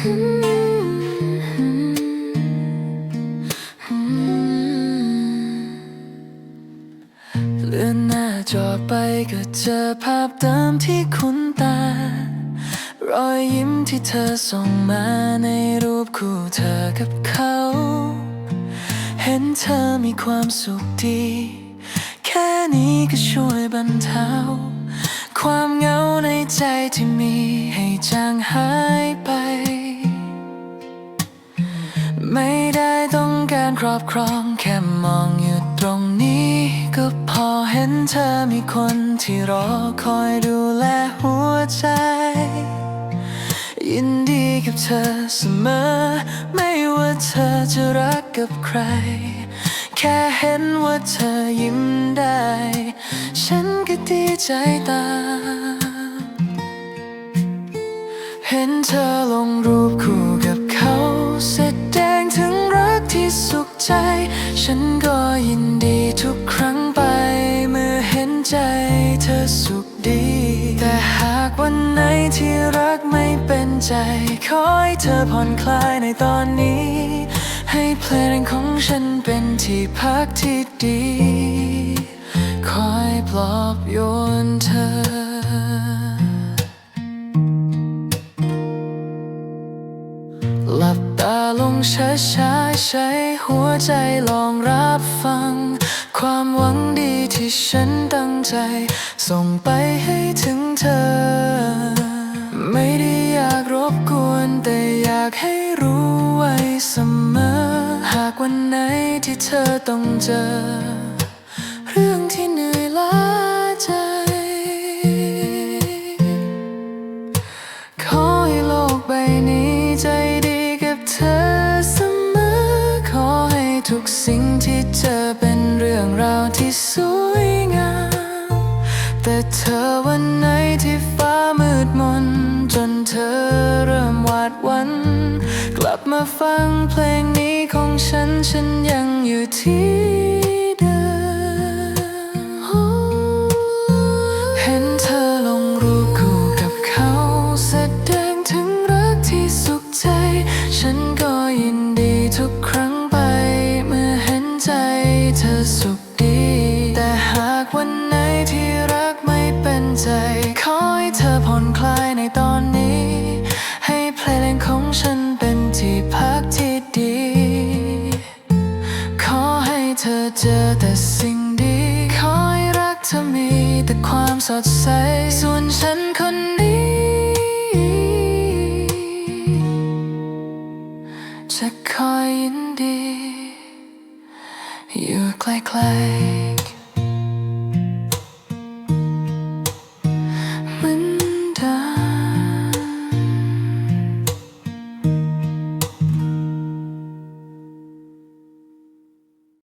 เลื่อนหน้าจอไปก็เจอภาพเดิมที่คุ้นตา รอยยิ้มที่เธอส่งมาในรูปคู่เธอกับเขา เห็นเธอมีความสุขดี แค่นี้ก็ช่วยบรรเทาความเหงาในใจที่มีให้จางหาย การครอบครองแค่มองอยู่ตรงนี้ ก็พอเห็นเธอมีคนที่รอคอยดูแลหัวใจ ยินดีกับเธอเสมอ ไม่ว่าเธอจะรักกับใคร แค่เห็นว่าเธอยิ้มได้ ฉันก็ดีใจตามเห็นเธอลงรูปคู่กับเขา ใจ ฉันก็ยินดีทุกครั้งไป เมื่อเห็นใจเธอสุขดี แต่หากวันไหนที่รักไม่เป็นใจ ขอให้เธอผ่อนคลายในตอนนี้ ให้เพลงของฉันเป็นที่พักที่ดี คอยปลอบโยนเธอ ตาลงช้าช้าๆใช้หัวใจลองรับฟัง ความหวังดีที่ฉันตั้งใจ ส่งไปให้ถึงเธอ ไม่ได้อยากรบกวน แต่อยากให้รู้ไว้เสมอ หากวันไหนที่เธอต้องเจอ ทุกสิ่งที่เจอเป็นเรื่องราวที่สวยงาม แต่เธอวันไหนที่ฟ้ามืดมน จนเธอเริ่มหวาดวัน กลับมาฟังเพลงนี้ของฉันฉันยังอยู่ที่เดิมเห็นเธอลงรูปคู่กับเขา แสดงถึงรักที่สุขใจ ฉัน อสุขดี แต่หากวันไหนที่รักไม่เป็นใจ ขอให้เธอผ่อนคลายในตอนนี้ ให้เพลงของฉันเป็นที่พักที่ดี ขอให้เธอเจอแต่สิ่งดี ขอให้รักเธอมีแต่ความสดใส ส่วนฉันคนนี้ จะคอยยินดี อยู่ใกล้ๆ